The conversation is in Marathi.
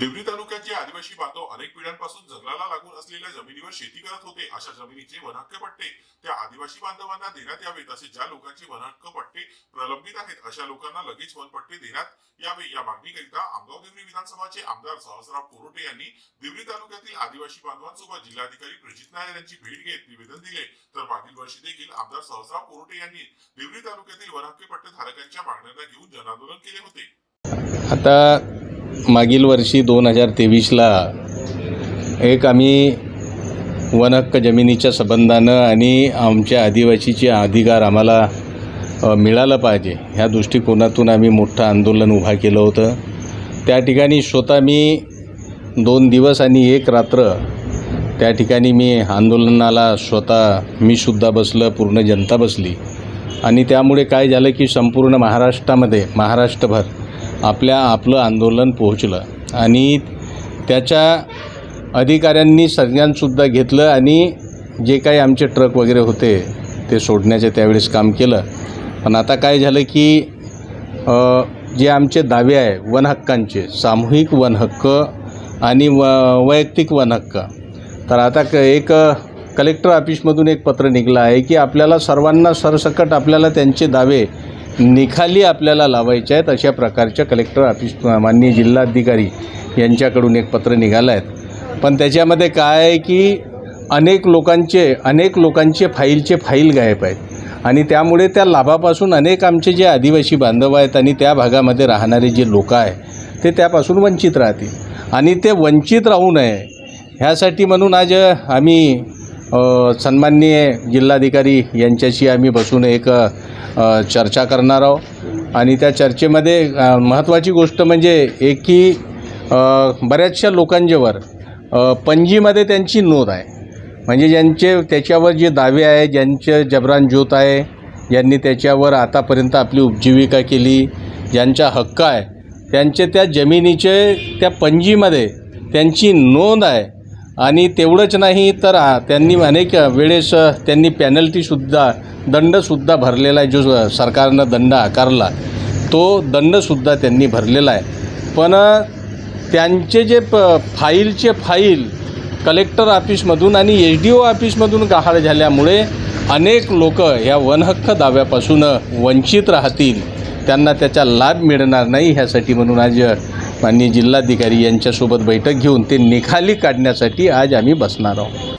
देवरी तालुक्याचे आदिवासी बांधव अनेक पिढ्यांपासून जंगलाला लागून असलेल्या जमिनीवर शेती करत होते. अशा जमिनीचे वनहक्क पट्टे त्या आदिवासी बांधवांना देण्यात यावे असे ज्या लोकांचे वनहक्क पट्टे प्रलंबित आहेत अशा लोकांना लगेच वनपट्टे देण्यात यावे. या मागणीकरिता आमगाव देवरी विधानसभाचे आमदार सहसराव कोरोटे यांनी देवरी तालुक्यातील आदिवासी बांधवांसोबत जिल्हाधिकारी प्रजित नायर यांची भेट घेत निवेदन दिले. तर मागील वर्षी देखील आमदार सहसराव कोरोटे यांनी देवरी तालुक्यातील वनहक्क पट्टे धारकांच्या मागण्यांना घेऊन जनआंदोलन केले होते. आता मागील वर्षी दोन हजार तेवीसला एक आम्ही वनहक्क जमिनीच्या संबंधानं आणि आमच्या आदिवासीचे अधिकार आम्हाला मिळालं पाहिजे ह्या दृष्टिकोनातून आम्ही मोठं आंदोलन उभा केलं होतं. त्या ठिकाणी स्वतः मी दोन दिवस आणि एक रात्र त्या ठिकाणी मी आंदोलनाला स्वतः मी सुद्धा बसलं पूर्ण जनता बसली. आणि त्यामुळे काय झालं की संपूर्ण महाराष्ट्रामध्ये महाराष्ट्रभर आपल्या आपलं आंदोलन पोहोचलं. आणि त्याच्या अधिकाऱ्यांनी सगळ्यांसुद्धा घेतलं आणि जे काही आमचे ट्रक वगैरे होते ते सोडण्याचे त्यावेळेस काम केलं. पण आता काय झालं की जे आमचे दावे आहे वन हक्कांचे सामूहिक वन हक्क आणि व वैयक्तिक वन हक्क. तर आता क एक कलेक्टर ऑफिसमधून एक पत्र निघलं आहे की आपल्याला सर्वांना सरसकट आपल्याला त्यांचे दावे निखाली आपल्याला लावायच्या आहेत अशा प्रकारच्या कलेक्टर ऑफिस माननीय जिल्हाधिकारी यांच्याकडून एक पत्र निघालं आहे. पण त्याच्यामध्ये काय आहे की अनेक लोकांचे अनेक लोकांचे फाईलचे फाईल गायब आहेत. आणि त्यामुळे त्या लाभापासून अनेक आमचे जे आदिवासी बांधव आहेत आणि त्या भागामध्ये राहणारे जे लोक आहे ते त्यापासून वंचित राहतील. आणि ते वंचित राहू नये ह्यासाठी म्हणून आज आम्ही सन्माननीय जिल्हाधिकारी यांच्याशी आम्ही बसून एक चर्चा करणार आहोत. आणि त्या चर्चेमध्ये महत्त्वाची गोष्ट म्हणजे एक की बऱ्याचशा लोकांच्यावर पणजीमध्ये त्यांची नोंद आहे. म्हणजे ज्यांचे त्याच्यावर जे दावे आहे ज्यांचे जबरान ज्योत आहे ज्यांनी त्याच्यावर आतापर्यंत आपली उपजीविका केली ज्यांचा हक्क आहे त्यांचे त्या जमिनीचे त्या पणजीमध्ये त्यांची नोंद आहे. आणि तेवढंच नाही तर त्यांनी अनेक वेळेस त्यांनी पॅनल्टीसुद्धा दंडसुद्धा भरलेला आहे जो सरकारनं दंड आकारला तो दंडसुद्धा त्यांनी भरलेला आहे. पण त्यांचे जे प फाईलचे फाईल कलेक्टर ऑफिसमधून आणि एच डी ओ ऑफिसमधून गहाळ झाल्यामुळे अनेक लोक ह्या वनहक्क दाव्यापासून वंचित राहतील. त्यांना त्याचा लाभ मिळणार नाही ह्यासाठी म्हणून आज माननीय जिल्हाधिकारी यांच्यासोबत बैठक घेऊन ते निखाली काढण्यासाठी आज आम्ही बसणार आहोत.